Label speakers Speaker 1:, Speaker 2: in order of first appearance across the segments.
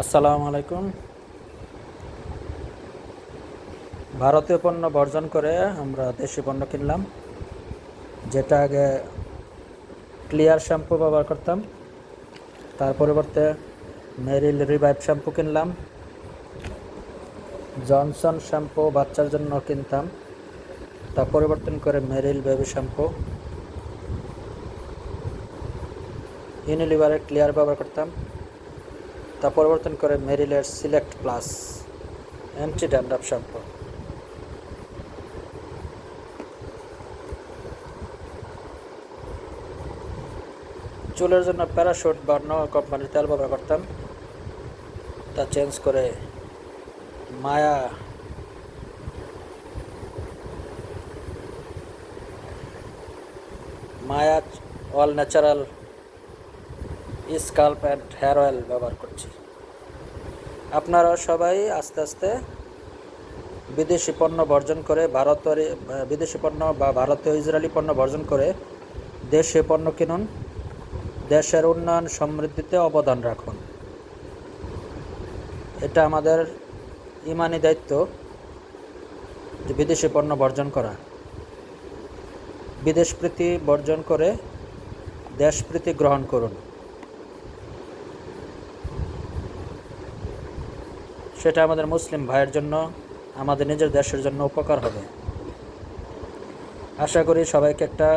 Speaker 1: আসসালামু আলাইকুম। ভারতীয় পণ্য বর্জন করে আমরা দেশি পণ্য কিনলাম, যেটা আগে ক্লিয়ার শ্যাম্পু ব্যবহার করতাম। তার পরিবর্তে মেরিল রিভাইভ শ্যাম্পু কিনলাম জনসন শ্যাম্পু বাচ্চার জন্য কিনতাম, তা পরিবর্তন করে মেরিল বেবি শ্যাম্পু ইউনিলিভারের ক্লিয়ার ব্যবহার করতাম। তা পরিবর্তন করে মেরিলের Select plus anti dandruff shampoo. চুলের জন্য প্যারাশুট বা অন্য কোম্পানির তেল ব্যবহার করতাম। তা চেঞ্জ করে Maya Maya all natural scalp and hair oil ব্যবহার করছি। আপনারা সবাই আস্তে আস্তে বিদেশি পণ্য বর্জন করে ভারতের বিদেশি পণ্য বা ভারতীয় ইসরায়েলি পণ্য বর্জন করে দেশে পণ্য কিনুন, দেশের উন্নয়ন সমৃদ্ধিতে অবদান রাখুন। এটা আমাদের ইমানি দায়িত্ব যে বিদেশি পণ্য বর্জন করা। বিদেশ প্রীতি বর্জন করে দেশপ্রীতি গ্রহণ করুন। সেটা আমাদের মুসলিম ভাইয়ের জন্য, আমাদের নিজের দেশের জন্য উপকার হবে। আশা করি সবাইকে একটা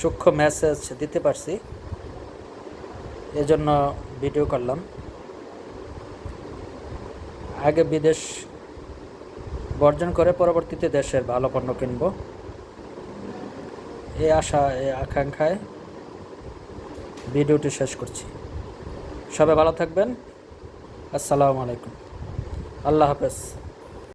Speaker 1: সূক্ষ্ম মেসেজ দিতে পারছি। এজন্য ভিডিও করলাম। আগে বিদেশ বর্জন করে পরবর্তীতে দেশের ভালো পণ্য কিনব। এই আশা, এই আকাঙ্ক্ষায় ভিডিওটি শেষ করছি। সবাই ভালো থাকবেন। আসসালামু আলাইকুম। আল্লাহ হাফেজ।